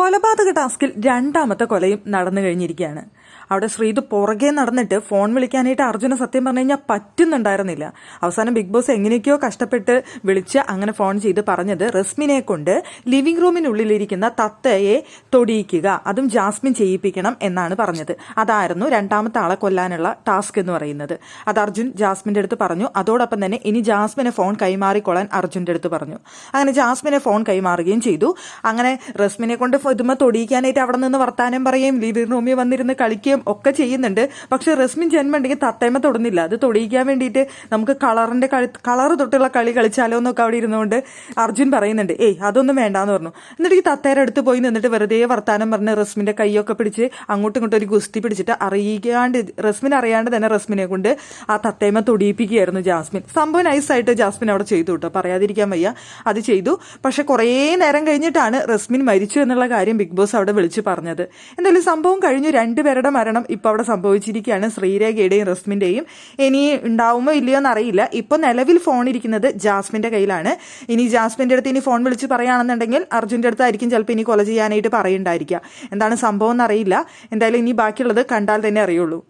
കൊലപാതക ടാസ്കിൽ രണ്ടാമത്തെ കൊലയും നടന്നു കഴിഞ്ഞിരിക്കുകയാണ്. അവിടെ ശ്രീത് പുറകെ നടന്നിട്ട് ഫോൺ വിളിക്കാനായിട്ട് അർജുന സത്യം പറഞ്ഞു കഴിഞ്ഞാൽ പറ്റുന്നുണ്ടായിരുന്നില്ല. അവസാനം ബിഗ് ബോസ് എങ്ങനെയൊക്കെയോ കഷ്ടപ്പെട്ട് വിളിച്ച് അങ്ങനെ ഫോൺ ചെയ്ത് പറഞ്ഞത് റസ്മിനെ കൊണ്ട് ലിവിംഗ് റൂമിനുള്ളിലിരിക്കുന്ന തത്തയെ തൊടിയിക്കുക അതും ജാസ്മിൻ ചെയ്യിപ്പിക്കണം എന്നാണ് പറഞ്ഞത്. അതായിരുന്നു രണ്ടാമത്തെ ആളെ കൊല്ലാനുള്ള ടാസ്ക് എന്ന് പറയുന്നത്. അത് അർജുൻ ജാസ്മിന്റെ അടുത്ത് പറഞ്ഞു. അതോടൊപ്പം തന്നെ ഇനി ജാസ്മിനെ ഫോൺ കൈമാറിക്കൊള്ളാൻ അർജുന്റെ അടുത്ത് പറഞ്ഞു. അങ്ങനെ ജാസ്മിനെ ഫോൺ കൈമാറുകയും ചെയ്തു. അങ്ങനെ റസ്മിനെ കൊണ്ട് ഇതുമ്മ തൊടിയിക്കാനായിട്ട് അവിടെ നിന്ന് വർത്താനം പറയുകയും ലിവിംഗ് റൂമിൽ വന്നിരുന്ന് കളിക്കുകയും ഒക്കെ ചെയ്യുന്നുണ്ട്. പക്ഷെ റസ്മിൻ ജന്മം ഉണ്ടെങ്കിൽ തത്തേമ തൊടുന്നില്ല. അത് തൊടിയിക്കാൻ വേണ്ടിയിട്ട് നമുക്ക് കളറിന്റെ കളി കളർ തൊട്ടുള്ള കളി കളിച്ചാലോ എന്നൊക്കെ അവിടെ ഇരുന്നുകൊണ്ട് അർജുൻ പറയുന്നുണ്ട്. ഏയ് അതൊന്നും വേണ്ടാന്ന് പറഞ്ഞു. എന്നിട്ട് ഈ തത്തേരെ അടുത്ത് പോയി നിന്നിട്ട് വെറുതെ വർത്താനം പറഞ്ഞ് റസ്മിന്റെ കൈയൊക്കെ പിടിച്ച് അങ്ങോട്ടും ഇങ്ങോട്ടും ഒരു ഗുസ്തി പിടിച്ചിട്ട് അറിയിക്കാണ്ട് റസ്മിൻ അറിയാണ്ട് തന്നെ റസ്മിനെ കൊണ്ട് ആ തത്തേമ തൊടിയിപ്പിക്കുകയായിരുന്നു ജാസ്മിൻ. സംഭവം നൈസായിട്ട് ജാസ്മിൻ അവിടെ ചെയ്തു കേട്ടോ. പറയാതിരിക്കാൻ വയ്യ. അത് ചെയ്തു. പക്ഷെ കുറേ നേരം കഴിഞ്ഞിട്ടാണ് റസ്മിൻ മരിച്ചു എന്നുള്ള കാര്യം ബിഗ് ബോസ് അവിടെ വിളിച്ചു പറഞ്ഞത്. എന്തായാലും സംഭവം കഴിഞ്ഞു. രണ്ടുപേരുടെ മരണം ഇപ്പൊ അവിടെ സംഭവിച്ചിരിക്കുകയാണ്. ശ്രീരേഖയുടെയും റസ്മിന്റെയും. ഇനി ഉണ്ടാവുമോ ഇല്ലയോ എന്നറിയില്ല. ഇപ്പൊ നിലവിൽ ഫോൺ ഇരിക്കുന്നത് ജാസ്മിന്റെ കയ്യിലാണ്. ഇനി ജാസ്മിന്റെ അടുത്ത് ഇനി ഫോൺ വിളിച്ച് പറയുകയാണെന്നുണ്ടെങ്കിൽ അർജുന്റെ അടുത്തായിരിക്കും ചിലപ്പോൾ ഇനി കൊല ചെയ്യാനായിട്ട് പറയുണ്ടായിരിക്കുക എന്താണ് സംഭവം എന്നറിയില്ല. എന്തായാലും ഇനി ബാക്കിയുള്ളത് കണ്ടാൽ തന്നെ അറിയുള്ളൂ.